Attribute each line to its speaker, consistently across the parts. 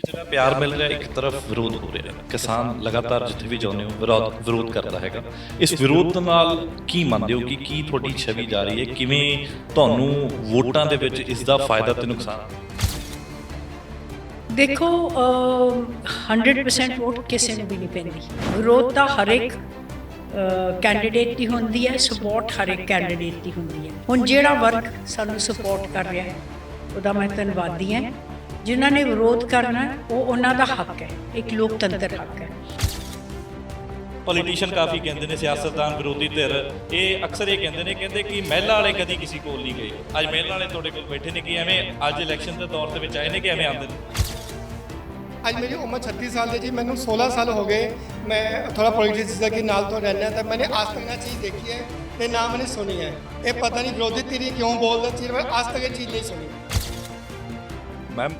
Speaker 1: ਇੱਕ ਜਿਹੜਾ ਪਿਆਰ ਮਿਲ ਰਿਹਾ ਇੱਕ ਤਰਫ ਵਿਰੋਧ ਹੋ ਰਿਹਾ ਕਿਸਾਨ ਲਗਾਤਾਰ ਜਿੱਥੇ ਵੀ ਜਾਂਦੇ ਹੋ ਵਿਰੋਧ ਵਿਰੋਧ ਕਰਦਾ ਹੈਗਾ। ਇਸ ਵਿਰੋਧ ਨਾਲ ਕੀ ਮੰਨਦੇ ਹੋ ਕਿ ਕੀ ਤੁਹਾਡੀ ਛਵੀ ਜਾ ਰਹੀ ਹੈ? ਕਿਵੇਂ ਤੁਹਾਨੂੰ ਵੋਟਾਂ ਦੇ ਵਿੱਚ ਇਸ ਦਾ ਫਾਇਦਾ ਤੇ ਨੁਕਸਾਨ?
Speaker 2: ਦੇਖੋ ਅਮ, 100% ਵੋਟ ਕਿਸੇ ਨੂੰ ਵੀ ਨਹੀਂ ਪੈਂਦੀ। ਵਿਰੋਧ ਤਾਂ ਹਰ ਇੱਕ ਕੈਂਡੀਡੇਟ ਦੀ ਹੁੰਦੀ ਹੈ ਸਪੋਰਟ ਹਰ ਇੱਕ ਕੈਂਡੀਡੇਟ ਦੀ ਹੁੰਦੀ ਹੈ। ਹੁਣ ਜਿਹੜਾ ਵਰਗ ਸਾਨੂੰ ਸਪੋਰਟ ਕਰ ਰਿਹਾ ਹੈ ਉਹਦਾ ਮੈਂ ਧੰਨਵਾਦੀ ਹਾਂ। ਜਿਨ੍ਹਾਂ ਨੇ ਵਿਰੋਧ ਕਰਨਾ ਉਹ ਉਹਨਾਂ ਦਾ ਹੱਕ ਹੈ ਇੱਕ ਲੋਕਤੰਤਰ ਹੱਕ ਹੈ।
Speaker 1: ਪੋਲੀਟੀਸ਼ੀਅਨ ਕਾਫੀ ਕਹਿੰਦੇ ਨੇ ਸਿਆਸਤਦਾਨ ਵਿਰੋਧੀ ਧਿਰ ਇਹ ਅਕਸਰ ਇਹ ਕਹਿੰਦੇ ਨੇ ਕਹਿੰਦੇ ਕਿ ਮਹਿਲਾ ਵਾਲੇ ਕਦੀ ਕਿਸੇ ਕੋਲ ਨਹੀਂ ਗਏ। ਅੱਜ ਮਹਿਲਾ ਵਾਲੇ ਤੁਹਾਡੇ ਕੋਲ ਬੈਠੇ ਨੇ ਕਿ ਐਵੇਂ ਅੱਜ ਇਲੈਕਸ਼ਨ ਦੇ ਦੌਰ ਦੇ ਵਿੱਚ ਆਏ ਨੇ ਕਿ ਐਵੇਂ ਆਉਂਦੇ ਨੇ?
Speaker 3: ਅੱਜ ਮੇਰੀ ਉਮਰ 36 ਸਾਲ ਦੀ ਜੀ ਮੈਨੂੰ 16 ਸਾਲ ਹੋ ਗਏ। ਮੈਂ ਥੋੜਾ ਪੋਲਿਟਿਕਸ ਦੇ ਨਾਲ ਤੋਂ ਰਹਿਣਾ ਤਾਂ ਮੈਨੇ ਆਜ ਤੱਕ ਨਾ ਚੀਜ਼ ਦੇਖੀ ਹੈ ਤੇ ਨਾ ਮੈਨੇ ਸੁਣੀ ਹੈ। ਇਹ ਪਤਾ ਨਹੀਂ ਵਿਰੋਧੀ ਧਿਰ ਕਿਉਂ ਬੋਲਦਾ ਚੀਜ਼ ਮੈਂ ਆਜ ਤੱਕ ਇਹ ਚੀਜ਼ ਨਹੀਂ ਸੁਣੀ।
Speaker 1: ਮੈਮ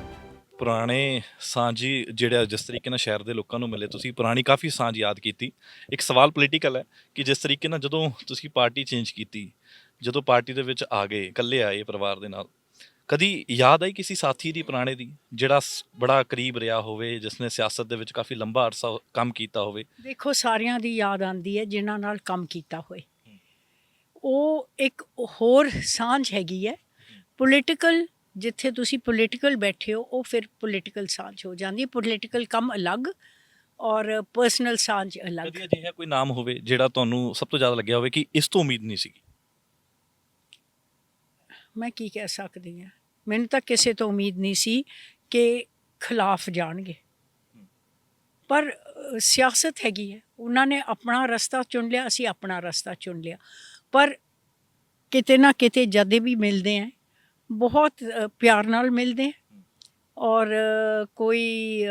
Speaker 1: ਪੁਰਾਣੇ ਸਾਂਝੀ ਜਿਹੜਾ ਜਿਸ ਤਰੀਕੇ ਨਾਲ ਸ਼ਹਿਰ ਦੇ ਲੋਕਾਂ ਨੂੰ ਮਿਲੇ ਤੁਸੀਂ ਪੁਰਾਣੀ ਕਾਫੀ ਸਾਂਝ ਯਾਦ ਕੀਤੀ। ਇੱਕ ਸਵਾਲ ਪੋਲੀਟੀਕਲ ਹੈ ਕਿ ਜਿਸ ਤਰੀਕੇ ਨਾਲ ਜਦੋਂ ਤੁਸੀਂ ਪਾਰਟੀ ਚੇਂਜ ਕੀਤੀ ਜਦੋਂ ਪਾਰਟੀ ਦੇ ਵਿੱਚ ਆ ਗਏ ਇਕੱਲੇ ਆਏ ਪਰਿਵਾਰ ਦੇ ਨਾਲ ਕਦੀ ਯਾਦ ਆਈ ਕਿਸੇ ਸਾਥੀ ਦੀ ਪੁਰਾਣੇ ਦੀ ਜਿਹੜਾ ਬੜਾ ਕਰੀਬ ਰਿਹਾ ਹੋਵੇ ਜਿਸ ਨੇ ਸਿਆਸਤ ਦੇ ਵਿੱਚ ਕਾਫੀ ਲੰਬਾ ਅਰਸਾ ਕੰਮ ਕੀਤਾ ਹੋਵੇ?
Speaker 2: ਦੇਖੋ ਸਾਰਿਆਂ ਦੀ ਯਾਦ ਆਉਂਦੀ ਹੈ ਜਿਨ੍ਹਾਂ ਨਾਲ ਕੰਮ ਕੀਤਾ ਹੋਏ। ਉਹ ਇੱਕ ਹੋਰ ਸਾਂਝ ਹੈਗੀ ਹੈ। ਪੋਲੀਟੀਕਲ ਜਿੱਥੇ ਤੁਸੀਂ ਪੋਲੀਟੀਕਲ ਬੈਠੇ ਹੋ ਉਹ ਫਿਰ ਪੋਲੀਟੀਕਲ ਸਾਂਝ ਹੋ ਜਾਂਦੀ ਹੈ। ਪੋਲੀਟੀਕਲ ਕੰਮ ਅਲੱਗ ਔਰ ਪਰਸਨਲ ਸਾਂਝ ਅਲੱਗ।
Speaker 1: ਕਦੀ ਅਜਿਹਾ ਕੋਈ ਨਾਮ ਹੋਵੇ ਜਿਹੜਾ ਤੁਹਾਨੂੰ ਸਭ ਤੋਂ ਜ਼ਿਆਦਾ ਲੱਗਿਆ ਹੋਵੇ ਕਿ ਇਸ ਤੋਂ ਉਮੀਦ ਨਹੀਂ ਸੀਗੀ?
Speaker 2: ਮੈਂ ਕੀ ਕਹਿ ਸਕਦੀ ਹਾਂ? ਮੈਨੂੰ ਤਾਂ ਕਿਸੇ ਤੋਂ ਉਮੀਦ ਨਹੀਂ ਸੀ ਕਿ ਖਿਲਾਫ ਜਾਣਗੇ। ਪਰ ਸਿਆਸਤ ਹੈਗੀ ਹੈ। ਉਹਨਾਂ ਨੇ ਆਪਣਾ ਰਸਤਾ ਚੁਣ ਲਿਆ ਅਸੀਂ ਆਪਣਾ ਰਸਤਾ ਚੁਣ ਲਿਆ। ਪਰ ਕਿਤੇ ਨਾ ਕਿਤੇ ਜਦੇ ਵੀ ਮਿਲਦੇ ਆ ਬਹੁਤ ਪਿਆਰ ਨਾਲ ਮਿਲਦੇ ਆ ਔਰ ਕੋਈ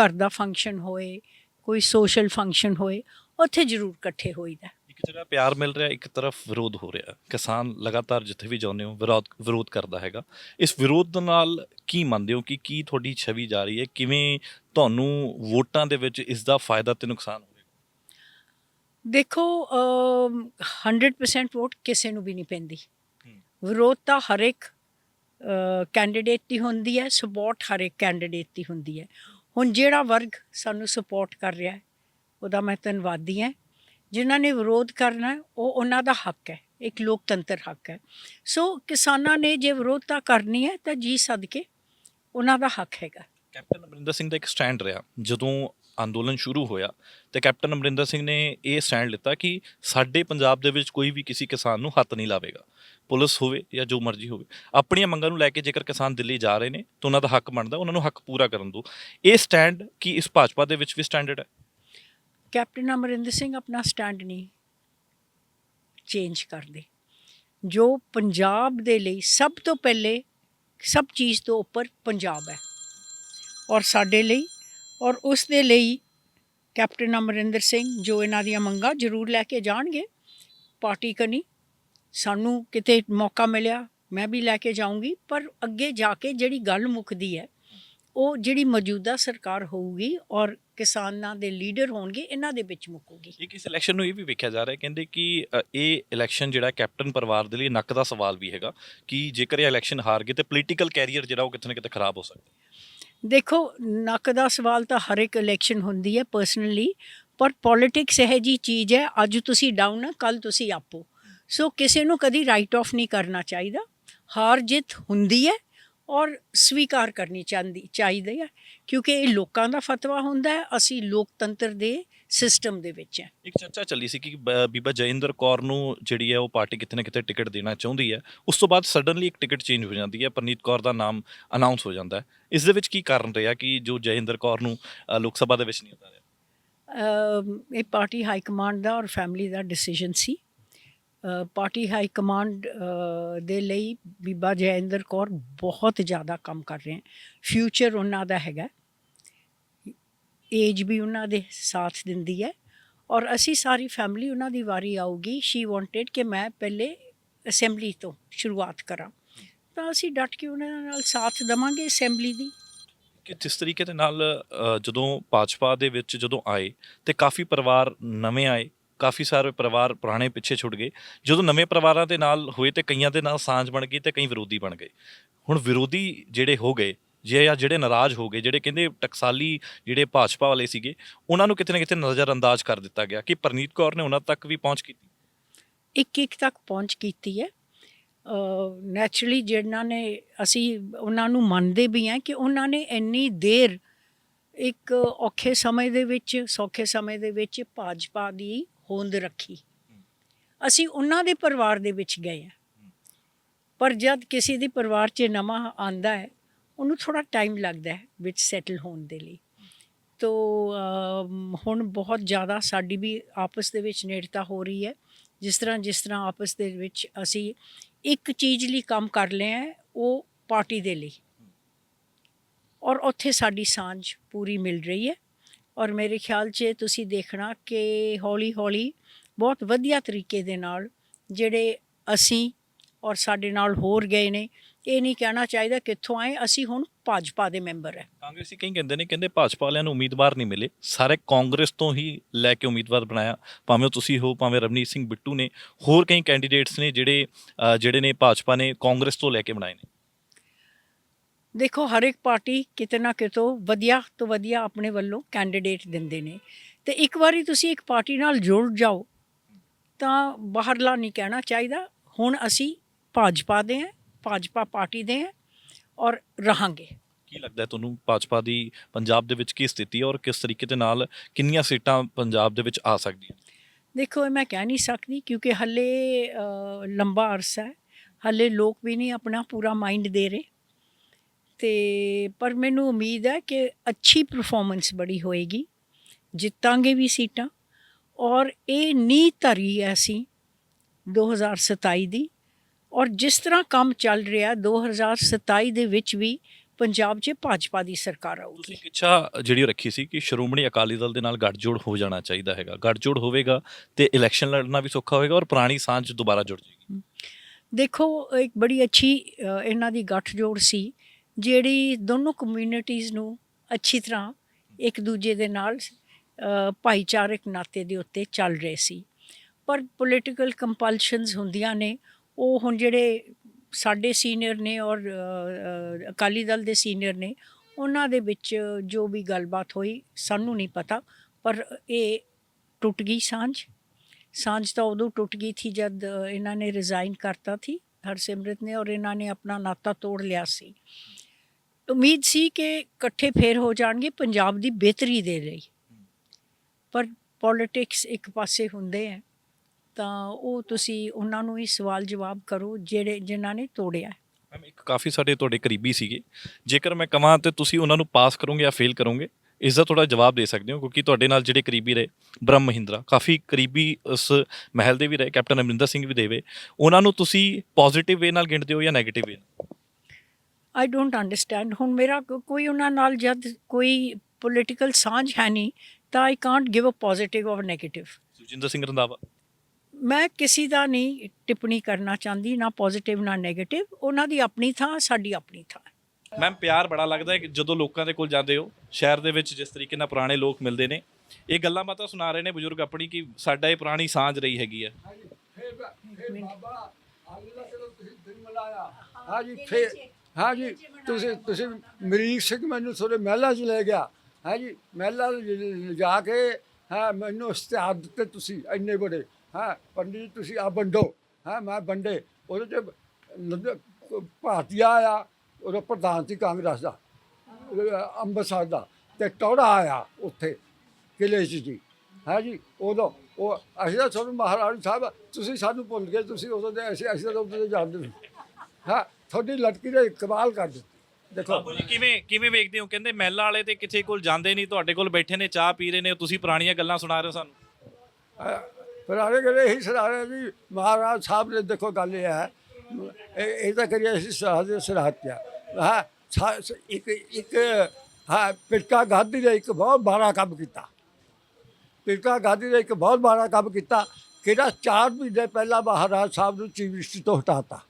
Speaker 2: ਘਰ ਦਾ ਫੰਕਸ਼ਨ ਹੋਏ ਕੋਈ ਸੋਸ਼ਲ ਫੰਕਸ਼ਨ ਹੋਏ ਉੱਥੇ ਜ਼ਰੂਰ ਇਕੱਠੇ ਹੋਈਦਾ।
Speaker 1: ਇੱਕ ਜਿਹੜਾ ਪਿਆਰ ਮਿਲ ਰਿਹਾ ਇੱਕ ਤਰਫ ਵਿਰੋਧ ਹੋ ਰਿਹਾ। ਕਿਸਾਨ ਲਗਾਤਾਰ ਜਿੱਥੇ ਵੀ ਜਾਂਦੇ ਹੋ ਵਿਰੋਧ ਵਿਰੋਧ ਕਰਦਾ ਹੈਗਾ। ਇਸ ਵਿਰੋਧ ਨਾਲ ਕੀ ਮੰਨਦੇ ਹੋ ਕਿ ਕੀ ਤੁਹਾਡੀ ਛਵੀ ਜਾ ਰਹੀ ਹੈ? ਕਿਵੇਂ ਤੁਹਾਨੂੰ ਵੋਟਾਂ ਦੇ ਵਿੱਚ ਇਸ ਦਾ ਫਾਇਦਾ ਤੇ ਨੁਕਸਾਨ ਹੋਵੇਗਾ
Speaker 2: ਦੇਖੋ ਅਮ, 100% ਵੋਟ ਕਿਸੇ ਨੂੰ ਵੀ ਨਹੀਂ ਪੈਂਦੀ। ਵਿਰੋਧ ਤਾਂ ਹਰ ਇੱਕ ਕੈਂਡੀਡੇਟ ਦੀ ਹੁੰਦੀ ਹੈ ਸਪੋਰਟ ਹਰ ਇੱਕ ਕੈਂਡੀਡੇਟ ਦੀ ਹੁੰਦੀ ਹੈ। ਹੁਣ ਜਿਹੜਾ ਵਰਗ ਸਾਨੂੰ ਸਪੋਰਟ ਕਰ ਰਿਹਾ ਹੈ, ਉਹਦਾ ਮੈਂ ਧੰਨਵਾਦੀ ਹਾਂ। ਜਿਨ੍ਹਾਂ ਨੇ ਵਿਰੋਧ ਕਰਨਾ ਉਹ ਉਹਨਾਂ ਦਾ ਹੱਕ ਹੈ, ਇੱਕ ਲੋਕਤੰਤਰ ਹੱਕ ਹੈ। ਸੋ ਕਿਸਾਨਾਂ ਨੇ ਜੇ ਵਿਰੋਧਤਾ ਕਰਨੀ ਹੈ, ਤਾਂ ਜੀ ਸਦਕੇ ਉਹਨਾਂ ਦਾ ਹੱਕ ਹੈਗਾ।
Speaker 1: ਕੈਪਟਨ ਅਮਰਿੰਦਰ ਸਿੰਘ ਦਾ ਇੱਕ ਸਟੈਂਡ ਰਿਹਾ, ਜਦੋਂ ਅੰਦੋਲਨ ਸ਼ੁਰੂ ਹੋਇਆ, ਤੇ ਕੈਪਟਨ ਅਮਰਿੰਦਰ ਸਿੰਘ ਨੇ ਇਹ ਸਟੈਂਡ ਲਿੱਤਾ ਕਿ ਸਾਡੇ ਪੰਜਾਬ ਦੇ ਵਿੱਚ ਕੋਈ ਵੀ ਕਿਸੇ ਕਿਸਾਨ ਨੂੰ ਹੱਥ ਨਹੀਂ ਲਾਵੇਗਾ। ਪੁਲਿਸ ਹੋਵੇ ਜਾਂ ਜੋ ਮਰਜ਼ੀ ਹੋਵੇ, ਆਪਣੀਆਂ ਮੰਗਾਂ ਨੂੰ ਲੈ ਕੇ ਜੇਕਰ ਕਿਸਾਨ ਦਿੱਲੀ ਜਾ ਰਹੇ ਨੇ ਤਾਂ ਉਹਨਾਂ ਦਾ ਹੱਕ ਬਣਦਾ, ਉਹਨਾਂ ਨੂੰ ਹੱਕ ਪੂਰਾ ਕਰਨ ਦਿਓ। ਇਹ ਸਟੈਂਡ ਕੀ ਇਸ ਭਾਜਪਾ ਦੇ ਵਿੱਚ ਵੀ ਸਟੈਂਡਰਡ ਹੈ?
Speaker 2: ਕੈਪਟਨ ਅਮਰਿੰਦਰ ਸਿੰਘ ਆਪਣਾ ਸਟੈਂਡ ਨਹੀਂ ਚੇਂਜ ਕਰਦੇ। ਜੋ ਪੰਜਾਬ ਦੇ ਲਈ ਸਭ ਤੋਂ ਪਹਿਲੇ ਸਭ ਚੀਜ਼ ਤੋਂ ਉੱਪਰ ਪੰਜਾਬ ਹੈ। ਔਰ ਸਾਡੇ ਲਈ, ਔਰ ਉਸ ਦੇ ਲਈ ਕੈਪਟਨ ਅਮਰਿੰਦਰ ਸਿੰਘ ਜੋ ਇਹਨਾਂ ਦੀਆਂ ਮੰਗਾਂ ਜ਼ਰੂਰ ਲੈ ਕੇ ਜਾਣਗੇ, ਪਾਰਟੀ ਕਨੀ ਸਾਨੂੰ ਕਿਤੇ ਮੌਕਾ ਮਿਲਿਆ ਮੈਂ ਵੀ ਲੈ ਕੇ ਜਾਊਂਗੀ ਪਰ ਅੱਗੇ ਜਾ ਕੇ ਜਿਹੜੀ ਗੱਲ ਮੁੱਕਦੀ ਹੈ ਉਹ ਜਿਹੜੀ ਮੌਜੂਦਾ ਸਰਕਾਰ ਹੋਊਗੀ ਔਰ ਕਿਸਾਨਾਂ ਦੇ ਲੀਡਰ ਹੋਣਗੇ ਇਹਨਾਂ ਦੇ ਵਿੱਚ ਮੁੱਕੂਗੀ।
Speaker 1: ਇੱਕ ਇਸ ਇਲੈਕਸ਼ਨ ਨੂੰ ਇਹ ਵੀ ਵੇਖਿਆ ਜਾ ਰਿਹਾ ਹੈ ਕਹਿੰਦੇ ਕਿ ਇਹ ਇਲੈਕਸ਼ਨ ਜਿਹੜਾ ਕੈਪਟਨ ਪਰਿਵਾਰ ਦੇ ਲਈ ਨੱਕ ਦਾ ਸਵਾਲ ਵੀ ਹੈਗਾ ਕਿ ਜੇਕਰ ਇਹ ਇਲੈਕਸ਼ਨ ਹਾਰ ਗਏ ਤੇ ਪੋਲੀਟੀਕਲ ਕੈਰੀਅਰ ਜਿਹੜਾ ਉਹ ਕਿਤੇ ਨਾ ਕਿਤੇ ਖਰਾਬ ਹੋ ਸਕਦਾ
Speaker 2: ਦੇਖੋ ਨੱਕ ਦਾ ਸਵਾਲ ਤਾਂ ਹਰ ਇੱਕ ਇਲੈਕਸ਼ਨ ਹੁੰਦੀ ਹੈ ਪਰਸਨਲੀ ਪਰ ਪੋਲਿਟਿਕਸ ਇਹ ਜੀ ਚੀਜ਼ ਹੈ ਅੱਜ ਤੁਸੀਂ ਡਾਊਨ ਆ ਕੱਲ ਤੁਸੀਂ ਆਪੋ ਸੋ ਕਿਸੇ ਨੂੰ ਕਦੀ ਰਾਈਟ ਆਫ ਨਹੀਂ ਕਰਨਾ ਚਾਹੀਦਾ। ਹਾਰ ਜਿੱਤ ਹੁੰਦੀ ਹੈ ਔਰ ਸਵੀਕਾਰ ਕਰਨੀ ਚਾਹੀਦੀ ਚਾਹੀਦੀ ਹੈ ਕਿਉਂਕਿ ਇਹ ਲੋਕਾਂ ਦਾ ਫਤਵਾ ਹੁੰਦਾ ਹੈ ਅਸੀਂ ਲੋਕਤੰਤਰ ਦੇ ਸਿਸਟਮ ਦੇ ਵਿੱਚ ਹੈ।
Speaker 1: ਇੱਕ ਚਰਚਾ ਚੱਲੀ ਸੀ ਕਿ ਬੀਬਾ ਜੈਇੰਦਰ ਕੌਰ ਨੂੰ ਜਿਹੜੀ ਹੈ ਉਹ ਪਾਰਟੀ ਕਿਤੇ ਨਾ ਕਿਤੇ ਟਿਕਟ ਦੇਣਾ ਚਾਹੁੰਦੀ ਹੈ ਉਸ ਤੋਂ ਬਾਅਦ ਸਡਨਲੀ ਇੱਕ ਟਿਕਟ ਚੇਂਜ ਹੋ ਜਾਂਦੀ ਹੈ ਪਰਨੀਤ ਕੌਰ ਦਾ ਨਾਮ ਅਨਾਉਂਸ ਹੋ ਜਾਂਦਾ ਹੈ। ਇਸ ਦੇ ਵਿੱਚ ਕੀ ਕਾਰਨ ਰਿਹਾ ਕਿ ਜੋ ਜੈਇੰਦਰ ਕੌਰ ਨੂੰ ਲੋਕ ਸਭਾ ਦੇ ਵਿੱਚ ਨਹੀਂ ਉਤਾਰਿਆ?
Speaker 2: ਇਹ ਪਾਰਟੀ ਹਾਈ ਕਮਾਂਡ ਦਾ ਔਰ ਫੈਮਿਲੀ ਦਾ ਡਿਸੀਜਨ ਸੀ। ਪਾਰਟੀ ਹਾਈ ਕਮਾਂਡ ਦੇ ਲਈ ਬੀਬਾ ਜੈਇੰਦਰ ਕੌਰ ਬਹੁਤ ਜ਼ਿਆਦਾ ਕੰਮ ਕਰ ਰਹੇ ਹਨ। ਫਿਊਚਰ ਉਹਨਾਂ ਦਾ ਹੈਗਾ। ਏਜ ਵੀ ਉਹਨਾਂ ਦੇ ਸਾਥ ਦਿੰਦੀ ਹੈ। ਔਰ ਅਸੀਂ ਸਾਰੀ ਫੈਮਿਲੀ ਉਹਨਾਂ ਦੀ ਵਾਰੀ ਆਊਗੀ। ਸ਼ੀ ਵਾਂਟਡ ਕਿ ਮੈਂ ਪਹਿਲੇ ਅਸੈਂਬਲੀ ਤੋਂ ਸ਼ੁਰੂਆਤ ਕਰਾਂ। ਤਾਂ ਅਸੀਂ ਡਟ ਕੇ ਉਹਨਾਂ ਨਾਲ ਸਾਥ ਦਵਾਂਗੇ ਅਸੈਂਬਲੀ ਦੀ।
Speaker 1: ਕਿ ਜਿਸ ਤਰੀਕੇ ਦੇ ਨਾਲ ਜਦੋਂ ਭਾਜਪਾ ਦੇ ਵਿੱਚ ਜਦੋਂ ਆਏ ਤੇ ਕਾਫੀ ਪਰਿਵਾਰ ਨਵੇਂ ਆਏ ਕਾਫੀ ਸਾਰੇ ਪਰਿਵਾਰ ਪੁਰਾਣੇ ਪਿੱਛੇ ਛੁੱਟ ਗਏ। ਜਦੋਂ ਨਵੇਂ ਪਰਿਵਾਰਾਂ ਦੇ ਨਾਲ ਹੋਏ ਤੇ ਕਈਆਂ ਦੇ ਨਾਲ ਸਾਂਝ ਬਣ ਗਈ ਤੇ ਕਈ ਵਿਰੋਧੀ ਬਣ ਗਏ। ਹੁਣ ਵਿਰੋਧੀ ਜਿਹੜੇ ਹੋ ਗਏ, ਜੇ ਜਾਂ ਜਿਹੜੇ ਨਾਰਾਜ਼ ਹੋ ਗਏ, ਜਿਹੜੇ ਕਹਿੰਦੇ ਟਕਸਾਲੀ ਜਿਹੜੇ ਭਾਜਪਾ ਵਾਲੇ ਸੀਗੇ, ਉਹਨਾਂ ਨੂੰ ਕਿਤੇ ਨਾ ਕਿਤੇ ਨਜ਼ਰਅੰਦਾਜ਼ ਕਰ ਦਿੱਤਾ ਗਿਆ ਕਿ ਪਰਨੀਤ ਕੌਰ ਨੇ ਉਹਨਾਂ ਤੱਕ ਵੀ ਪਹੁੰਚ ਕੀਤੀ।
Speaker 2: ਇੱਕ ਇੱਕ ਤੱਕ ਪਹੁੰਚ ਕੀਤੀ ਹੈ। ਨੈਚੁਰਲੀ ਜਿਹਨਾਂ ਨੇ ਅਸੀਂ ਉਹਨਾਂ ਨੂੰ ਮੰਨਦੇ ਵੀ ਹਾਂ ਕਿ ਉਹਨਾਂ ਨੇ ਇੰਨੀ ਦੇਰ ਇੱਕ ਔਖੇ ਸਮੇਂ ਦੇ ਵਿੱਚ, ਸੌਖੇ ਸਮੇਂ ਦੇ ਵਿੱਚ ਭਾਜਪਾ ਦੀ ਹੋਂਦ ਰੱਖੀ। ਅਸੀਂ ਉਹਨਾਂ ਦੇ ਪਰਿਵਾਰ ਦੇ ਵਿੱਚ ਗਏ ਹਾਂ। ਪਰ ਜਦ ਕਿਸੇ ਦੇ ਪਰਿਵਾਰ 'ਚ ਨਵਾਂ ਆਂਦਾ ਹੈ, ਉਹਨੂੰ ਥੋੜਾ ਟਾਈਮ ਲੱਗਦਾ ਹੈ ਵਿੱਚ ਸੈਟਲ ਹੋਣ ਦੇ ਲਈ। ਤੋ ਹੁਣ ਬਹੁਤ ਜ਼ਿਆਦਾ ਸਾਡੀ ਵੀ ਆਪਸ ਦੇ ਵਿੱਚ ਨੇੜਤਾ ਹੋ ਰਹੀ ਹੈ। ਜਿਸ ਤਰ੍ਹਾਂ ਜਿਸ ਤਰ੍ਹਾਂ ਆਪਸ ਦੇ ਵਿੱਚ ਅਸੀਂ ਇੱਕ ਚੀਜ਼ ਲਈ ਕੰਮ ਕਰ ਲਿਆ ਉਹ ਪਾਰਟੀ ਦੇ ਲਈ। ਔਰ ਉੱਥੇ ਸਾਡੀ ਸਾਂਝ ਪੂਰੀ ਮਿਲ ਰਹੀ ਹੈ। ਔਰ ਮੇਰੇ ਖਿਆਲ 'ਚ ਤੁਸੀਂ ਦੇਖਣਾ ਕਿ ਹੌਲੀ ਹੌਲੀ ਬਹੁਤ ਵਧੀਆ ਤਰੀਕੇ ਦੇ ਨਾਲ ਜਿਹੜੇ ਅਸੀਂ ਔਰ ਸਾਡੇ ਨਾਲ ਹੋਰ ਗਏ ਨੇ, ਇਹ ਨਹੀਂ ਕਹਿਣਾ ਚਾਹੀਦਾ ਕਿੱਥੋਂ ਆਏ, ਅਸੀਂ ਹੁਣ ਭਾਜਪਾ ਦੇ ਮੈਂਬਰ ਹੈ
Speaker 1: ਕਾਂਗਰਸੀ ਕਈ ਕਹਿੰਦੇ ਨੇ, ਕਹਿੰਦੇ ਭਾਜਪਾ ਵਾਲਿਆਂ ਨੂੰ ਉਮੀਦਵਾਰ ਨਹੀਂ ਮਿਲੇ। ਸਾਰੇ ਕਾਂਗਰਸ ਤੋਂ ਹੀ ਲੈ ਕੇ ਉਮੀਦਵਾਰ ਬਣਾਇਆ। ਭਾਵੇਂ ਉਹ ਤੁਸੀਂ ਹੋ, ਭਾਵੇਂ ਰਵਨੀਤ ਸਿੰਘ ਬਿੱਟੂ ਨੇ, ਹੋਰ ਕਈ ਕੈਂਡੀਡੇਟਸ ਨੇ ਜਿਹੜੇ ਜਿਹੜੇ ਨੇ ਭਾਜਪਾ ਨੇ ਕਾਂਗਰਸ ਤੋਂ ਲੈ ਕੇ ਬਣਾਏ ਨੇ।
Speaker 2: ਦੇਖੋ ਹਰ ਇੱਕ ਪਾਰਟੀ ਕਿਤੇ ਨਾ ਕਿਤੋਂ ਵਧੀਆ ਤੋਂ ਵਧੀਆ ਆਪਣੇ ਵੱਲੋਂ ਕੈਂਡੀਡੇਟ ਦਿੰਦੇ ਨੇ। ਤੇ ਇੱਕ ਵਾਰੀ ਤੁਸੀਂ ਇੱਕ ਪਾਰਟੀ ਨਾਲ ਜੁੜ ਜਾਓ ਤਾਂ ਬਾਹਰਲਾ ਨਹੀਂ ਕਹਿਣਾ ਚਾਹੀਦਾ। ਹੁਣ ਅਸੀਂ ਭਾਜਪਾ ਦੇ ਹਾਂ ਭਾਜਪਾ ਪਾਰਟੀ ਦੇ ਹਾਂ ਔਰ ਰਹਾਂਗੇ।
Speaker 1: ਕੀ ਲੱਗਦਾ ਤੁਹਾਨੂੰ ਭਾਜਪਾ ਦੀ ਪੰਜਾਬ ਦੇ ਵਿੱਚ ਕੀ ਸਥਿਤੀ ਹੈ ਔਰ ਕਿਸ ਤਰੀਕੇ ਦੇ ਨਾਲ ਕਿੰਨੀਆਂ ਸੀਟਾਂ ਪੰਜਾਬ ਦੇ ਵਿੱਚ ਆ ਸਕਦੀਆਂ?
Speaker 2: ਦੇਖੋ ਇਹ ਮੈਂ ਕਹਿ ਨਹੀਂ ਸਕਦੀ ਕਿਉਂਕਿ ਹੱਲੇ ਲੰਬਾ ਅਰਸਾ ਹੈ। ਹੱਲੇ ਲੋਕ ਵੀ ਨਹੀਂ ਆਪਣਾ ਪੂਰਾ ਮਾਈਂਡ ਦੇ ਰਹੇ। ਤੇ ਪਰ ਮੈਨੂੰ ਉਮੀਦ ਹੈ ਕਿ ਅੱਛੀ ਪਰਫਾਰਮੈਂਸ ਬੜੀ ਹੋਏਗੀ। ਜਿੱਤਾਂਗੇ ਵੀ ਸੀਟਾਂ ਔਰ ਇਹ ਨੀਂਹ ਧਰੀ ਹੈ ਅਸੀਂ 2027 ਦੀ ਔਰ ਜਿਸ ਤਰ੍ਹਾਂ ਕੰਮ ਚੱਲ ਰਿਹਾ 2027 ਦੇ ਵਿੱਚ ਵੀ ਪੰਜਾਬ 'ਚ ਭਾਜਪਾ ਦੀ ਸਰਕਾਰ ਆਊਗੀ।
Speaker 1: ਤੁਸੀਂ ਇੱਛਾ ਜਿਹੜੀ ਰੱਖੀ ਸੀ ਕਿ ਸ਼੍ਰੋਮਣੀ ਅਕਾਲੀ ਦਲ ਦੇ ਨਾਲ ਗੱਠਜੋੜ ਹੋ ਜਾਣਾ ਚਾਹੀਦਾ ਹੈਗਾ। ਗੱਠਜੋੜ ਹੋਵੇਗਾ ਤੇ ਇਲੈਕਸ਼ਨ ਲੜਨਾ ਵੀ ਸੌਖਾ ਹੋਵੇਗਾ ਔਰ ਪੁਰਾਣੀ ਸਾਂਝ ਦੁਬਾਰਾ ਜੁੜ ਜਾਏਗੀ।
Speaker 2: ਦੇਖੋ ਇੱਕ ਬੜੀ ਅੱਛੀ ਇਹਨਾਂ ਦੀ ਗੱਠਜੋੜ ਸੀ। ਜਿਹੜੀ ਦੋਨੋਂ ਕਮਿਊਨਿਟੀਜ਼ ਨੂੰ ਅੱਛੀ ਤਰ੍ਹਾਂ ਇੱਕ ਦੂਜੇ ਦੇ ਨਾਲ ਭਾਈਚਾਰਕ ਨਾਤੇ ਦੇ ਉੱਤੇ ਚੱਲ ਰਹੇ ਸੀ। ਪਰ ਪੋਲੀਟੀਕਲ ਕੰਪਲਸ਼ਨਸ ਹੁੰਦੀਆਂ ਨੇ। ਉਹ ਹੁਣ ਜਿਹੜੇ ਸਾਡੇ ਸੀਨੀਅਰ ਨੇ ਔਰ ਅਕਾਲੀ ਦਲ ਦੇ ਸੀਨੀਅਰ ਨੇ, ਉਹਨਾਂ ਦੇ ਵਿੱਚ ਜੋ ਵੀ ਗੱਲਬਾਤ ਹੋਈ, ਸਾਨੂੰ ਨਹੀਂ ਪਤਾ। ਪਰ ਇਹ ਟੁੱਟ ਗਈ ਸਾਂਝ। ਸਾਂਝ ਤਾਂ ਉਦੋਂ ਟੁੱਟ ਗਈ ਸੀ ਜਦ ਇਹਨਾਂ ਨੇ ਰਿਜ਼ਾਈਨ ਕਰਤਾ ਸੀ ਹਰਸਿਮਰਤ ਨੇ ਔਰ ਇਹਨਾਂ ਨੇ ਆਪਣਾ ਨਾਤਾ ਤੋੜ ਲਿਆ ਸੀ। ਉਮੀਦ ਸੀ ਕਿ ਇਕੱਠੇ ਫੇਰ ਹੋ ਜਾਣਗੇ, ਪੰਜਾਬ ਦੀ ਬਿਹਤਰੀ ਦੇ ਲਈ। ਪਰ ਪੋਲਿਟਿਕਸ ਇੱਕ ਪਾਸੇ ਹੁੰਦੇ ਹੈ ਤਾਂ ਉਹ ਤੁਸੀਂ ਉਹਨਾਂ ਨੂੰ ਹੀ ਸਵਾਲ ਜਵਾਬ ਕਰੋ, ਜਿਹੜੇ, ਜਿਨ੍ਹਾਂ ਨੇ ਤੋੜਿਆ।
Speaker 1: ਮੈਮ ਇੱਕ ਕਾਫੀ ਸਾਡੇ ਤੁਹਾਡੇ ਕਰੀਬੀ ਸੀਗੇ। ਜੇਕਰ ਮੈਂ ਕਹਾਂ ਤੇ ਤੁਸੀਂ ਉਹਨਾਂ ਨੂੰ ਪਾਸ ਕਰੋਗੇ ਜਾਂ ਫੇਲ ਕਰੋਗੇ, ਇਸ ਦਾ ਥੋੜਾ ਜਵਾਬ ਦੇ ਸਕਦੇ ਹੋ, ਕਿਉਂਕਿ ਤੁਹਾਡੇ ਨਾਲ ਜਿਹੜੇ ਕਰੀਬੀ ਰਹੇ, ਬ੍ਰਹਮ ਮਹਿੰਦਰਾ, ਕਾਫੀ ਕਰੀਬੀ ਉਸ ਮਹਿਲ ਦੇ ਵੀ ਰਹੇ, ਕੈਪਟਨ ਅਮਰਿੰਦਰ ਸਿੰਘ ਵੀ ਦੇਵੇ ਉਹਨਾਂ ਨੂੰ ਤੁਸੀਂ ਪੋਜ਼ਿਟਿਵ ਵੇ ਨਾਲ ਗਿਣਦੇ ਹੋ ਜਾਂ negative way
Speaker 2: I don't understand ਹੁਣ ਮੇਰਾ ਕੋਈ ਉਹਨਾਂ ਨਾਲ ਜਦ ਕੋਈ ਪੋਲੀਟੀਕਲ ਸਾਂਝ ਹੈ ਨਹੀਂ ਤਾਂ I can't give a positive or negative
Speaker 1: Sukhjinder Singh Randhawa.
Speaker 2: ਮੈਂ ਕਿਸੇ ਦਾ ਨਹੀਂ ਟਿੱਪਣੀ ਕਰਨਾ ਚਾਹੁੰਦੀ ਨਾ ਪੋਜ਼ਿਟਿਵ ਨਾ 네ਗੇਟਿਵ ਉਹਨਾਂ ਦੀ ਆਪਣੀ ਥਾਂ ਸਾਡੀ ਆਪਣੀ ਥਾਂ।
Speaker 1: ਮੈਮ ਪਿਆਰ ਬੜਾ ਲੱਗਦਾ ਹੈ ਕਿ ਜਦੋਂ ਲੋਕਾਂ ਦੇ ਕੋਲ ਜਾਂਦੇ ਹੋ ਸ਼ਹਿਰ ਦੇ ਵਿੱਚ ਜਿਸ ਤਰੀਕੇ ਨਾਲ ਪੁਰਾਣੇ ਲੋਕ ਮਿਲਦੇ ਨੇ ਇਹ ਗੱਲਾਂ ਬਾਤਾਂ ਸੁਣਾ ਰਹੇ ਨੇ ਬਜ਼ੁਰਗ ਆਪਣੀ ਕਿ ਸਾਡਾ ਇਹ ਪੁਰਾਣੀ ਸਾਂਝ ਰਹੀ ਹੈਗੀ ਹੈ।
Speaker 4: ਹਾਂ ਜੀ ਫੇਰ ਹਾਂ ਜੀ, ਤੁਸੀਂ ਤੁਸੀਂ ਮਰੀਕ ਸਿੰਘ ਮੈਨੂੰ ਤੁਹਾਡੇ ਮਹਿਲਾ 'ਚ ਲੈ ਗਿਆ। ਹਾਂ ਜੀ, ਮਹਿਲਾ ਲਿਜਾ ਕੇ, ਹਾਂ, ਮੈਨੂੰ ਇਸ਼ਤਿਹਾਰ ਦਿੱਤੇ ਤੁਸੀਂ ਇੰਨੇ ਬੜੇ। ਹਾਂ, ਪੰਡਿਤ ਤੁਸੀਂ ਆ ਵੰਡੋ। ਹਾਂ, ਮੈਂ ਵੰਡੇ। ਉਹਦੇ 'ਚ ਭਾਰਤੀਆ ਆਇਆ, ਉਹਦਾ ਪ੍ਰਧਾਨ ਸੀ ਕਾਂਗਰਸ ਦਾ। ਅੰਮ੍ਰਿਤਸਰ ਦਾ ਤੇ ਟੌੜਾ ਆਇਆ ਉੱਥੇ ਕਿਲੇ 'ਚ ਜੀ। ਹੈ ਜੀ, ਉਦੋਂ ਉਹ ਅਸੀਂ ਤਾਂ ਤੁਹਾਨੂੰ ਮਹਾਰਾਜ ਸਾਹਿਬ, ਤੁਸੀਂ ਸਾਨੂੰ ਭੁੱਲ ਗਏ, ਤੁਸੀਂ ਉਦੋਂ ਦੇ ਅਸੀਂ ਅਸੀਂ ਤਾਂ ਉਦੋਂ ਦੇ ਜਾਣਦੇ ਨਹੀਂ ਹਾਂ ਤੁਹਾਡੀ ਲਟਕੀ ਨੇ ਕਮਾਲ ਕਰ ਦਿੱਤੀ। ਦੇਖੋ।
Speaker 1: ਬਾਪੂ ਜੀ ਕਿਵੇਂ ਕਿਵੇਂ ਵੇਖਦੇ ਹੋ? ਕਹਿੰਦੇ ਮਹਿਲਾ ਵਾਲੇ ਤੇ ਕਿਸੇ ਕੋਲ ਜਾਂਦੇ ਨਹੀਂ ਤੁਹਾਡੇ ਕੋਲ ਬੈਠੇ ਨੇ ਚਾਹ ਪੀ ਰਹੇ ਨੇ ਤੁਸੀਂ ਪੁਰਾਣੀਆਂ ਗੱਲਾਂ ਸੁਣਾ ਰਹੇ ਹੋ ਸਾਨੂੰ?
Speaker 4: ਪੁਰਾਣੇ ਗਲੇ ਇਹੀ ਸੁਣਾ ਰਹੇ ਵੀ ਮਹਾਰਾਜ ਸਾਹਿਬ ਨੇ ਦੇਖੋ ਗੱਲ ਇਹ ਹੈ ਇਹ ਇਹ ਤਾਂ ਕਰੀਏ ਅਸੀਂ ਦੇ ਸਰਾਹ ਤੇ ਹਾਂ ਸਾ- ਸ- ਇੱਕ ਇੱਕ ਹਾਂ ਪਿਰਕਾ ਗਾਂਧੀ ਨੇ ਇੱਕ ਬਹੁਤ ਬਾਰਾ ਕੰਮ ਕੀਤਾ। ਪਿਰਕਾ ਗਾਂਧੀ ਨੇ ਇੱਕ ਬਹੁਤ ਬਾਰਾ ਕੰਮ ਕੀਤਾ ਕਿਹੜਾ 4 ਮਹੀਨੇ ਪਹਿਲਾਂ ਮਹਾਰਾਜ ਸਾਹਿਬ ਨੂੰ ਚੀਫ ਮਿਨਿਸਟਰ ਤੋਂ ਹਟਾਤਾ।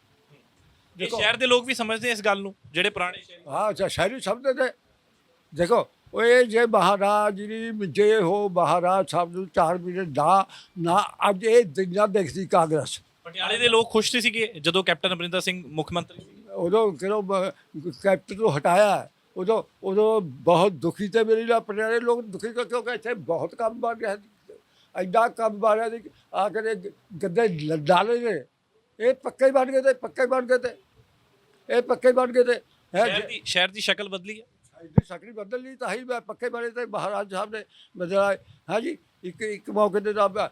Speaker 1: ਇਹ ਸ਼ਹਿਰ ਦੇ ਲੋਕ ਵੀ ਸਮਝਦੇ ਇਸ ਗੱਲ ਨੂੰ ਜਿਹੜੇ ਪੁਰਾਣੇ ਸ਼ਹਿਰ
Speaker 4: ਹਾਂ ਅੱਛਾ ਸ਼ਹਿਰੀ ਸ਼ਬਦ ਨੇ। ਦੇਖੋ ਉਹ ਇਹ ਜੇ ਮਹਾਰਾਜ ਜੀ ਜੇ ਹੋ ਮਹਾਰਾਜ ਸਾਹਿਬ ਨੂੰ 4 ਮਹੀਨੇ ਨਾ ਨਾ ਅੱਜ ਇਹ ਦੁਨੀਆ ਦੇਖਦੀ ਕਾਂਗਰਸ।
Speaker 1: ਪਟਿਆਲੇ ਦੇ ਲੋਕ ਖੁਸ਼ ਸੀ ਸੀਗੇ ਜਦੋਂ ਕੈਪਟਨ ਅਮਰਿੰਦਰ ਸਿੰਘ ਮੁੱਖ ਮੰਤਰੀ ਸੀ।
Speaker 4: ਉਦੋਂ ਕੈਪਟਨ ਨੂੰ ਹਟਾਇਆ? ਉਦੋਂ ਉਦੋਂ ਬਹੁਤ ਦੁਖੀ ਤੇ ਮੇਰੀ ਲਾ ਪਟਿਆਲੇ ਲੋਕ ਦੁਖੀ ਕਿਉਂ- ਕਿਉਂਕਿ ਇੱਥੇ ਬਹੁਤ ਕੰਮ ਬਣ ਰਿਹਾ ਸੀ। ਐਡਾ ਕੰਮ ਬਣ ਰਿਹਾ ਸੀ ਆ ਕੇ ਗੱਦੇ ਲ- ਡਾਲੇ ਨੇ। ਇਹ ਪੱਕੇ ਹੀ ਬਣ ਗਏ ਤੇ ਪੱਕੇ ਹੀ ਬਣ ਗਏ ਤੇ। ਇਹ ਪੱਕੇ ਬਣ ਗਏ ਤੇ। ਹੈ
Speaker 1: ਸ਼ਹਿਰ ਦੀ ਸ਼ਹਿਰ ਦੀ ਸ਼ਕਲ ਬਦਲੀ ਹੈ
Speaker 4: ਇਹਦੀ ਸ਼ਕਲ ਬਦਲ ਲਈ ਤਾਂ ਹੀ ਮੈਂ ਪੱਕੇ ਬਣੇ ਤੇ ਮਹਾਰਾਜ ਸਾਹਿਬ ਨੇ ਬਦਲਾ ਹਾਂਜੀ ਇੱਕ ਇੱਕ ਮੌਕੇ ਤੇ ਤਾਂ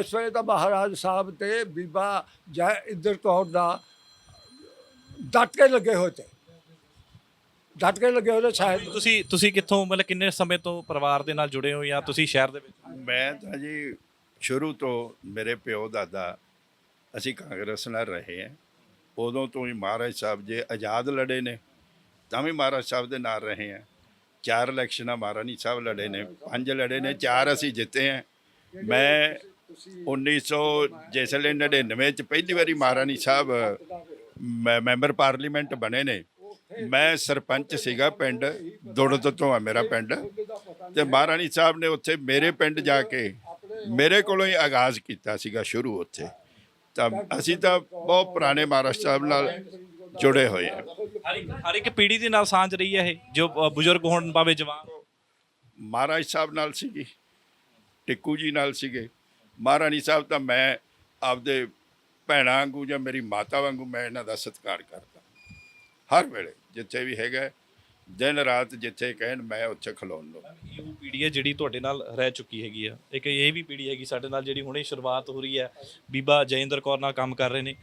Speaker 4: ਇਸ ਵੇਲੇ ਤਾਂ ਮਹਾਰਾਜ ਸਾਹਿਬ ਤੇ ਬੀਬਾ ਜੈ ਇੰਦਰ ਕੌਰ ਦਾ ਡਟ ਕੇ ਲੱਗੇ ਹੋਏ ਤੇ। ਡਟ ਕੇ ਲੱਗੇ ਹੋਏ ਤੇ ਸ਼ਾਇਦ।
Speaker 1: ਤੁਸੀਂ ਤੁਸੀਂ ਕਿੱਥੋਂ ਮਤਲਬ ਕਿੰਨੇ ਸਮੇਂ ਤੋਂ ਪਰਿਵਾਰ ਦੇ ਨਾਲ ਜੁੜੇ ਹੋ ਜਾਂ ਤੁਸੀਂ ਸ਼ਹਿਰ ਦੇ ਵਿੱਚ?
Speaker 5: ਮੈਂ ਤਾਂ ਜੀ ਸ਼ੁਰੂ ਤੋਂ ਮੇਰੇ ਪਿਓ ਦਾਦਾ ਅਸੀਂ ਕਾਂਗਰਸ ਨਾਲ ਰਹੇ ਹਾਂ ਉਦੋਂ ਤੋਂ ਹੀ ਮਹਾਰਾਜ ਸਾਹਿਬ ਜੇ ਆਜ਼ਾਦ ਲੜੇ ਨੇ, ਤਾਂ ਵੀ ਮਹਾਰਾਜ ਸਾਹਿਬ ਦੇ ਨਾਲ ਰਹੇ ਹਾਂ ਚਾਰ ਇਲੈਕਸ਼ਨਾਂ ਮਹਾਰਾਣੀ ਸਾਹਿਬ ਲੜੇ ਨੇ, ਪੰਜ ਲੜੇ ਨੇ, ਚਾਰ ਅਸੀਂ ਜਿੱਤੇ ਹਾਂ ਮੈਂ 1900 ਜਿਸ ਵੇਲੇ 99 ਚ ਪਹਿਲੀ ਵਾਰੀ ਮਹਾਰਾਣੀ ਸਾਹਿਬ, ਮੈਂ ਮੈਂਬਰ ਪਾਰਲੀਮੈਂਟ ਬਣੇ ਨੇ। ਮੈਂ ਸਰਪੰਚ ਸੀਗਾ ਪਿੰਡ ਦੁੜਤ ਤੋਂ ਆ ਮੇਰਾ ਪਿੰਡ। ਤੇ ਮਹਾਰਾਣੀ ਸਾਹਿਬ ਨੇ ਉੱਥੇ ਮੇਰੇ ਪਿੰਡ ਜਾ ਕੇ ਮੇਰੇ ਕੋਲੋਂ ਹੀ ਆਗਾਜ਼ ਕੀਤਾ ਸੀਗਾ ਸ਼ੁਰੂ ਉੱਥੇ। ਤਾਂ ਅਸੀਂ ਤਾਂ ਬਹੁਤ ਪੁਰਾਣੇ ਮਹਾਰਾਜ ਸਾਹਿਬ ਨਾਲ ਜੁੜੇ ਹੋਏ ਹਾਂ।
Speaker 1: ਹਰ ਇੱਕ ਹਰ ਇੱਕ ਪੀੜ੍ਹੀ ਦੇ ਨਾਲ ਸਾਂਝ ਰਹੀ ਹੈ ਇਹ ਜੋ ਅ, ਬਜ਼ੁਰਗ ਹੋਣ ਭਾਵੇਂ ਜਵਾਨ
Speaker 5: ਮਹਾਰਾਜ ਸਾਹਿਬ ਨਾਲ ਸੀਗੀ ਟਿੱਕੂ ਜੀ ਨਾਲ ਸੀਗੇ। ਮਹਾਰਾਣੀ ਸਾਹਿਬ ਤਾਂ ਮੈਂ ਆਪਦੇ ਭੈਣਾਂ ਵਾਂਗੂ ਜਾਂ ਮੇਰੀ ਮਾਤਾ ਵਾਂਗੂ ਮੈਂ ਇਹਨਾਂ ਦਾ ਸਤਿਕਾਰ ਕਰਦਾ। ਹਰ ਵੇਲੇ ਜਿੱਥੇ ਵੀ ਹੈਗਾ ਦਿਨ ਰਾਤ ਜਿੱਥੇ ਕਹਿਣ ਮੈਂ ਉੱਥੇ ਖਲੋਣ ਨੂੰ।
Speaker 1: ਇਹ ਉਹ ਪੀੜ੍ਹੀ ਹੈ ਜਿਹੜੀ ਤੁਹਾਡੇ ਨਾਲ ਰਹਿ ਚੁੱਕੀ ਹੈਗੀ ਆ। ਇੱਕ ਇਹ ਵੀ ਪੀੜ੍ਹੀ ਹੈਗੀ ਸਾਡੇ ਨਾਲ ਜਿਹੜੀ ਹੁਣੇ ਸ਼ੁਰੂਆਤ ਹੋ ਰਹੀ ਹੈ। ਬੀਬਾ ਜੈਇੰਦਰ ਕੌਰ ਨਾਲ ਕੰਮ ਕਰ ਰਹੇ ਨੇ।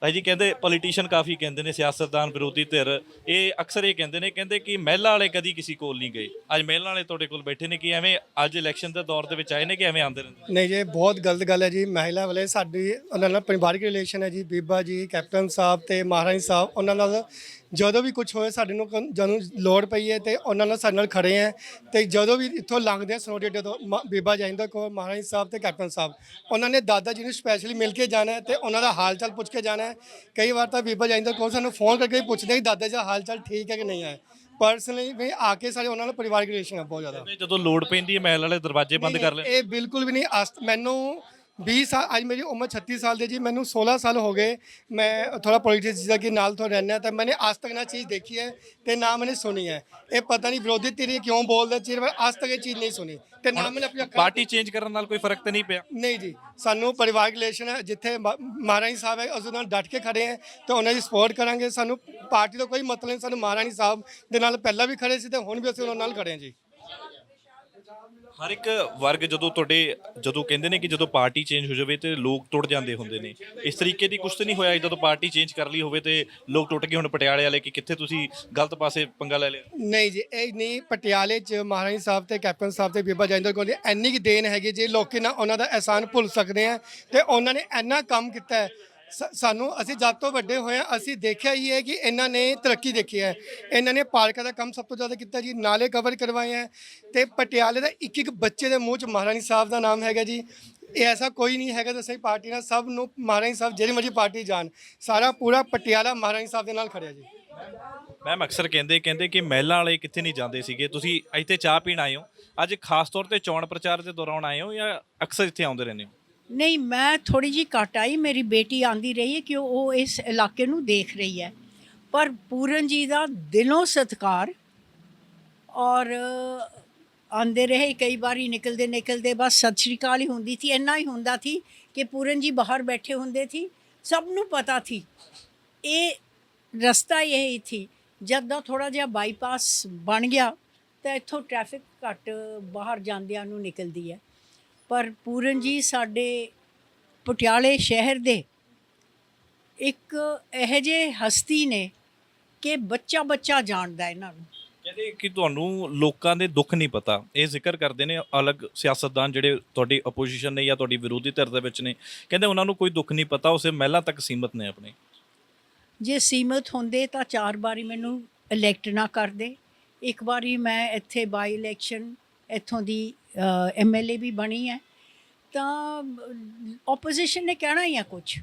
Speaker 1: ਭਾਈ ਜੀ ਕਹਿੰਦੇ ਪੋਲੀਟੀਸ਼ੀਅਨ ਕਾਫੀ ਕਹਿੰਦੇ ਨੇ ਸਿਆਸਤਦਾਨ ਵਿਰੋਧੀ ਧਿਰ। ਇਹ ਅਕਸਰ ਇਹ ਕਹਿੰਦੇ ਨੇ ਕਹਿੰਦੇ ਕਿ ਮਹਿਲਾ ਵਾਲੇ ਕਦੀ ਕਿਸੇ ਕੋਲ ਨਹੀਂ ਗਏ। ਅੱਜ ਮਹਿਲਾ ਵਾਲੇ ਤੁਹਾਡੇ ਕੋਲ ਬੈਠੇ ਨੇ ਕਿ ਐਵੇਂ ਅੱਜ ਇਲੈਕਸ਼ਨ ਦੇ ਦੌਰ ਦੇ ਵਿੱਚ ਆਏ ਨੇ ਕਿ ਐਵੇਂ ਆਉਂਦੇ ਰਹਿੰਦੇ
Speaker 3: ਨਹੀਂ ਜੀ ਬਹੁਤ ਗਲਤ ਗੱਲ ਹੈ ਜੀ। ਮਹਿਲਾ ਵਾਲੇ ਸਾਡੀ ਉਹਨਾਂ ਨਾਲ ਪਰਿਵਾਰਿਕ ਰਿਲੇਸ਼ਨ ਹੈ ਜੀ। ਬੀਬਾ ਜੀ ਕੈਪਟਨ ਸਾਹਿਬ ਤੇ ਮਹਾਰਾਣੀ ਸਾਹਿਬ ਉਹਨਾਂ ਨਾਲ ਜਦੋਂ ਵੀ ਕੁਝ ਹੋਏ ਸਾਡੇ ਨੂੰ ਕੰ- ਜਦੋਂ ਲੋੜ ਪਈ ਹੈ ਤੇ ਉਹਨਾਂ ਨਾਲ ਸਾਡੇ ਨਾਲ ਖੜੇ ਹੈ। ਤੇ ਜਦੋਂ ਵੀ ਇੱਥੋਂ ਲੰਘਦੇ ਆ ਸਨੋਡੀ ਅੱਡੇ ਤੋਂ ਮ- ਬੀਬਾ ਜੈਂਦਰ ਕੌਰ ਮਹਾਰਾਣੀ ਸਾਹਿਬ ਤੇ ਕੈਪਟਨ ਸਾਹਿਬ। ਉਹਨਾਂ ਨੇ ਦਾਦਾ ਜੀ ਨੂੰ ਸਪੈਸ਼ਲੀ ਮਿਲ ਕੇ ਜਾਣਾ ਹੈ ਤੇ ਉਹਨਾਂ ਦਾ ਹਾਲ ਚਾਲ ਪੁੱਛ ਕੇ ਜਾਣਾ ਹੈ। ਕਈ ਵਾਰ ਤਾਂ ਬੀਬਾ ਜੈਂਦਰ ਕੌਰ ਸਾਨੂੰ ਫੋਨ ਕਰਕੇ ਵੀ ਪੁੱਛਦੇ ਕਿ ਦਾਦਾ ਜੀ ਦਾ ਹਾਲ ਚਾਲ ਠੀਕ ਹੈ ਕਿ ਨਹੀਂ ਹੈ। ਪਰਸਨਲੀ ਵੀ ਆ ਕੇ ਸਾਡੇ ਉਹਨਾਂ ਨਾਲ ਪਰਿਵਾਰਿਕ ਰਿਲੇਸ਼ਨ ਹੈ ਬਹੁਤ ਜ਼ਿਆਦਾ।
Speaker 1: ਜਦੋਂ ਲੋੜ ਪੈਂਦੀ ਹੈ ਮਹਿਲਾ ਵਾਲੇ ਦਰਵਾਜ਼ੇ ਬੰਦ ਕਰ ਲੈਂਦੇ
Speaker 3: ਇਹ ਬਿਲਕੁਲ ਵੀ ਨਹੀਂ ਅਸਤ ਮੈਨੂੰ 20 ਸਾਲ ਅੱਜ ਮੇਰੀ ਉਮਰ 36 ਸਾਲ ਦੀ ਜੀ ਮੈਨੂੰ 16 ਸਾਲ ਹੋ ਗਏ। ਮੈਂ ਥੋੜਾ ਪੋਲਿਟਿਕਸ ਜਿਹਾ ਕੇ ਨਾਲ ਤੋਂ ਰਹਿਣਾ ਤਾਂ ਮੈਨੇ ਅੱਜ ਤੱਕ ਨਾ ਚੀਜ਼ ਦੇਖੀ ਹੈ ਤੇ ਨਾ ਮੈਨੇ ਸੁਣੀ ਹੈ। ਇਹ ਪਤਾ ਨਹੀਂ ਵਿਰੋਧੀ ਧਿਰ ਕਿਉਂ ਬੋਲਦਾ ਚੀਜ਼ ਮੈਂ ਅੱਜ ਤੱਕ ਇਹ ਚੀਜ਼ ਨਹੀਂ ਸੁਣੀ ਤੇ ਨਾ ਮੈਨੇ ਆਪਣੀ
Speaker 1: ਪਾਰਟੀ ਚੇਂਜ ਕਰਨ ਨਾਲ ਕੋਈ ਫ਼ਰਕ ਤੇ ਨਹੀਂ ਪਿਆ?
Speaker 3: ਨਹੀਂ ਜੀ ਸਾਨੂੰ ਪਰਿਵਾਰਕ ਰਿਲੇਸ਼ਨ ਹੈ ਜਿੱਥੇ ਮਹਾਰਾਣੀ ਸਾਹਿਬ ਹੈ ਉਸਦੇ ਨਾਲ ਡਟ ਕੇ ਖੜੇ ਹੈ ਤੇ ਉਹਨਾਂ ਦੀ ਸਪੋਰਟ ਕਰਾਂਗੇ। ਸਾਨੂੰ ਪਾਰਟੀ ਦਾ ਕੋਈ ਮਤਲਬ ਨਹੀਂ ਸਾਨੂੰ ਮਹਾਰਾਣੀ ਸਾਹਿਬ ਦੇ ਨਾਲ ਪਹਿਲਾਂ ਵੀ ਖੜੇ ਸੀ ਤੇ ਹੁਣ ਵੀ ਅਸੀਂ ਉਹਨਾਂ ਨਾਲ ਖੜੇ ਹਾਂ ਜੀ।
Speaker 1: ਹਰ ਇੱਕ ਵਰਗ ਜਦੋਂ ਤੁਹਾਡੇ, ਜਦੋਂ ਕਹਿੰਦੇ ਨੇ ਕਿ ਜਦੋਂ ਪਾਰਟੀ ਚੇਂਜ ਹੋ ਜਾਵੇ ਤੇ ਲੋਕ ਟੁੱਟ ਜਾਂਦੇ ਹੁੰਦੇ ਨੇ। ਇਸ ਤਰੀਕੇ ਦੀ ਕੁਛ ਤਾਂ ਨਹੀਂ ਹੋਇਆ ਜਦੋਂ ਪਾਰਟੀ ਚੇਂਜ ਕਰ ਲਈ ਹੋਵੇ ਤੇ ਲੋਕ ਟੁੱਟ ਗਏ ਹੁਣ ਪਟਿਆਲੇ ਵਾਲੇ ਕਿ ਕਿੱਥੇ ਤੁਸੀਂ ਗਲਤ ਪਾਸੇ ਪੰਗਾ ਲੈ ਲਿਆ?
Speaker 3: ਨਹੀਂ ਜੀ, ਇਹ ਨਹੀਂ, ਪਟਿਆਲੇ ਚ ਮਹਾਰਾਣੀ ਸਾਹਿਬ ਤੇ ਕੈਪਟਨ ਸਾਹਿਬ ਤੇ ਬੀਬਾ ਜੈਂਦਰ ਕੌਰ ਦੀ ਇੰਨੀ ਕੁ ਦੇਣ ਹੈਗੀ ਜੇ ਲੋਕੀ ਨਾ ਉਹਨਾਂ ਦਾ ਅਹਿਸਾਨ ਭੁੱਲ ਸਕਦੇ ਆ ਤੇ ਉਹਨਾਂ ਨੇ ਇੰਨਾ ਕੰਮ ਕੀਤਾ ਹੈ। ਸਾਨੂੰ ਅਸੀਂ ਜਦ ਤੋਂ ਵੱਡੇ ਹੋਏ ਆ, ਅਸੀਂ ਦੇਖਿਆ ਹੀ ਹੈ ਕਿ ਇਹਨਾਂ ਨੇ ਤਰੱਕੀ ਦੇਖੀ ਹੈ। ਇਹਨਾਂ ਨੇ ਪਾਰਕਾਂ ਦਾ ਕੰਮ ਸਭ ਤੋਂ ਜ਼ਿਆਦਾ ਕੀਤਾ ਜੀ, ਨਾਲੇ ਕਵਰ ਕਰਵਾਏ ਹੈ ਤੇ ਪਟਿਆਲੇ ਦਾ ਇੱਕ ਇੱਕ ਬੱਚੇ ਦੇ ਮੂੰਹ 'ਚ ਮਹਾਰਾਣੀ ਸਾਹਿਬ ਦਾ ਨਾਮ ਹੈਗਾ ਜੀ। ਇਹ ਐਸਾ ਕੋਈ ਨਹੀਂ ਹੈਗਾ ਦੱਸਈ ਪਾਰਟੀ ਨਾਲ ਸਭ ਨੂੰ ਮਹਾਰਾਣੀ ਸਾਹਿਬ ਜਿਹੜੀ ਮਰਜ਼ੀ ਪਾਰਟੀ ਜਾਣ। ਸਾਰਾ ਪੂਰਾ ਪਟਿਆਲਾ ਮਹਾਰਾਣੀ ਸਾਹਿਬ ਦੇ ਨਾਲ ਖੜਿਆ ਜੀ।
Speaker 1: ਮੈਮ, ਅਕਸਰ ਕਹਿੰਦੇ ਕਹਿੰਦੇ ਕਿ ਮਹਿਲਾ ਵਾਲੇ ਕਿੱਥੇ ਨਹੀਂ ਜਾਂਦੇ ਸੀਗੇ। ਤੁਸੀਂ ਇੱਥੇ ਚਾਹ ਪੀਣ ਆਏ ਹੋ। ਅੱਜ ਖਾਸ ਤੌਰ ਤੇ ਚੋਣ ਪ੍ਰਚਾਰ ਦੇ ਦੌਰਾਨ ਆਏ ਹੋ ਜਾਂ ਅਕਸਰ ਇੱਥੇ ਆਉਂਦੇ ਰਹਿੰਦੇ ਹੋ?
Speaker 2: ਨਹੀਂ, ਮੈਂ ਥੋੜੀ ਜੀ ਘੱਟ ਆਈ, ਮੇਰੀ ਬੇਟੀ ਆਂਦੀ ਰਹੀ ਹੈ ਕਿ ਉਹ ਇਸ ਇਲਾਕੇ ਨੂੰ ਦੇਖ ਰਹੀ ਹੈ। ਪਰ ਪੂਰਨ ਜੀ ਦਾ ਦਿਲੋਂ ਸਤਿਕਾਰ ਔਰ ਆਂਦੇ ਰਹੇ, ਕਈ ਵਾਰੀ ਨਿਕਲਦੇ ਨਿਕਲਦੇ ਬਸ ਸਤਿ ਸ਼੍ਰੀ ਅਕਾਲ ਹੀ ਹੁੰਦੀ ਸੀ, ਇੰਨਾ ਹੀ ਹੁੰਦਾ ਸੀ ਕਿ ਪੂਰਨ ਜੀ ਬਾਹਰ ਬੈਠੇ ਹੁੰਦੇ ਸੀ। ਸਭ ਨੂੰ ਪਤਾ ਸੀ, ਇਹ ਰਸਤਾ ਇਹ ਥੀ ਜਦ ਦਾ ਥੋੜਾ ਜਿਹਾ ਬਾਈਪਾਸ ਬਣ ਗਿਆ ਤਾਂ ਇੱਥੋਂ ਟ੍ਰੈਫਿਕ ਘੱਟ ਬਾਹਰ ਜਾਂਦਿਆਂ ਨੂੰ ਨਿਕਲਦੀ ਹੈ। ਪਰ ਪੂਰਨ ਜੀ ਸਾਡੇ ਪਟਿਆਲੇ ਸ਼ਹਿਰ ਦੇ ਇੱਕ ਇਹੋ ਜਿਹੇ ਹਸਤੀ ਨੇ ਕਿ ਬੱਚਾ ਬੱਚਾ ਜਾਣਦਾ ਇਹਨਾਂ ਨੂੰ।
Speaker 1: ਕਹਿੰਦੇ ਕਿ ਤੁਹਾਨੂੰ ਲੋਕਾਂ ਦੇ ਦੁੱਖ ਨਹੀਂ ਪਤਾ। ਇਹ ਜ਼ਿਕਰ ਕਰਦੇ ਨੇ ਅਲੱਗ ਸਿਆਸਤਦਾਨ ਜਿਹੜੇ ਤੁਹਾਡੀ ਆਪੋਜੀਸ਼ਨ ਨੇ ਜਾਂ ਤੁਹਾਡੀ ਵਿਰੋਧੀ ਧਿਰ ਦੇ ਵਿੱਚ ਨੇ। ਕਹਿੰਦੇ ਉਹਨਾਂ ਨੂੰ ਕੋਈ ਦੁੱਖ ਨਹੀਂ ਪਤਾ ਉਸੇ ਮਹਿਲਾ ਤੱਕ ਸੀਮਤ ਨੇ ਆਪਣੇ।
Speaker 2: ਜੇ ਸੀਮਤ ਹੁੰਦੇ ਤਾਂ ਚਾਰ ਵਾਰੀ ਮੈਨੂੰ ਇਲੈਕਟ ਨਾ ਕਰਦੇ। ਇੱਕ ਵਾਰੀ ਮੈਂ ਇੱਥੇ ਬਾਈ ਇਲੈਕਸ਼ਨ ਇੱਥੋਂ ਦੀ ਐਮਐਲਏ ਵੀ ਬਣੀ ਹੈ। ਤਾਂ ਆਪੋਜੀਸ਼ਨ ਨੇ ਕਹਿਣਾ ਹੀ ਆ ਕੁਝ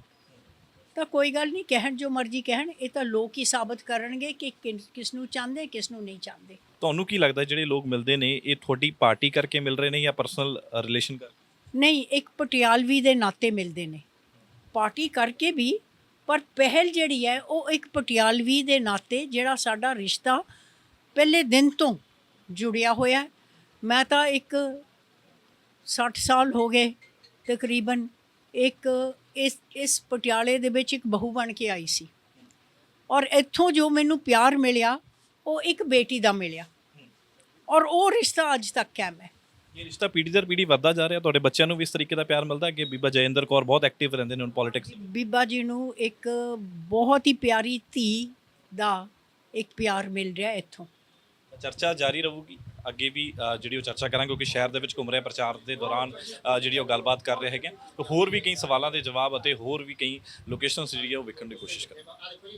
Speaker 2: ਤਾਂ ਕੋਈ ਗੱਲ ਨਹੀਂ ਕਹਿਣ ਜੋ ਮਰਜ਼ੀ ਕਹਿਣ ਇਹ ਤਾਂ ਲੋਕ ਹੀ ਸਾਬਤ ਕਰਨਗੇ ਕਿ ਕਿਸ ਕਿਸ ਨੂੰ ਚਾਹੁੰਦੇ ਕਿਸ ਨੂੰ ਨਹੀਂ ਚਾਹੁੰਦੇ।
Speaker 1: ਤੁਹਾਨੂੰ ਕੀ ਲੱਗਦਾ ਜਿਹੜੇ ਲੋਕ ਮਿਲਦੇ ਨੇ ਇਹ ਤੁਹਾਡੀ ਪਾਰਟੀ ਕਰਕੇ ਮਿਲ ਰਹੇ ਨੇ ਜਾਂ ਪਰਸਨਲ ਰਿਲੇਸ਼ਨ ਕਰਕੇ
Speaker 2: ਨਹੀਂ ਇੱਕ ਪਟਿਆਲਵੀ ਦੇ ਨਾਤੇ ਮਿਲਦੇ ਨੇ। ਪਾਰਟੀ ਕਰਕੇ ਵੀ ਪਰ ਪਹਿਲ ਜਿਹੜੀ ਹੈ ਉਹ ਇੱਕ ਪਟਿਆਲਵੀ ਦੇ ਨਾਤੇ ਜਿਹੜਾ ਸਾਡਾ ਰਿਸ਼ਤਾ ਪਹਿਲੇ ਦਿਨ ਤੋਂ ਜੁੜਿਆ ਹੋਇਆ ਹੈ। ਮੈਂ ਤਾਂ ਇੱਕ 60 ਸਾਲ ਹੋ ਗਏ ਤਕਰੀਬਨ ਇੱਕ ਇਸ ਇਸ ਪਟਿਆਲੇ ਦੇ ਵਿੱਚ ਇੱਕ ਬਹੂ ਬਣ ਕੇ ਆਈ ਸੀ। ਔਰ ਇੱਥੋਂ ਜੋ ਮੈਨੂੰ ਪਿਆਰ ਮਿਲਿਆ ਉਹ ਇੱਕ ਬੇਟੀ ਦਾ ਮਿਲਿਆ। ਔਰ ਉਹ ਰਿਸ਼ਤਾ ਅੱਜ ਤੱਕ ਕਾਇਮ ਹੈ।
Speaker 1: ਇਹ ਰਿਸ਼ਤਾ ਪੀੜ੍ਹੀ ਦਰ ਪੀੜ੍ਹੀ ਵੱਧਦਾ ਜਾ ਰਿਹਾ। ਤੁਹਾਡੇ ਬੱਚਿਆਂ ਨੂੰ ਵੀ ਇਸ ਤਰੀਕੇ ਦਾ ਪਿਆਰ ਮਿਲਦਾ ਹੈ ਕਿ ਬੀਬਾ ਜੈਇੰਦਰ ਕੌਰ ਬਹੁਤ ਐਕਟਿਵ ਰਹਿੰਦੇ ਨੇ ਹੁਣ ਪੋਲਿਟਿਕਸ
Speaker 2: ਬੀਬਾ ਜੀ ਨੂੰ ਇੱਕ ਬਹੁਤ ਹੀ ਪਿਆਰੀ ਧੀ ਦਾ ਇੱਕ ਪਿਆਰ ਮਿਲ ਰਿਹਾ ਇੱਥੋਂ।
Speaker 1: ਚਰਚਾ ਜਾਰੀ ਰਹੂਗੀ। ਅੱਗੇ ਵੀ ਜਿਹੜੀ ਉਹ ਚਰਚਾ ਕਰਾਂਗੇ ਕਿਉਂਕਿ ਸ਼ਹਿਰ ਦੇ ਵਿੱਚ ਘੁੰਮ ਰਿਹਾ ਪ੍ਰਚਾਰ ਦੇ ਦੌਰਾਨ ਜਿਹੜੀ ਉਹ ਗੱਲਬਾਤ ਕਰ ਰਹੇ ਹੈਗੇ ਆ। ਹੋਰ ਵੀ ਕਈ ਸਵਾਲਾਂ ਦੇ ਜਵਾਬ ਅਤੇ ਹੋਰ ਵੀ ਕਈ ਲੋਕੇਸ਼ਨਸ ਜਿਹੜੀ ਉਹ ਵੇਖਣ ਦੀ ਕੋਸ਼ਿਸ਼ ਕਰਾਂਗੇ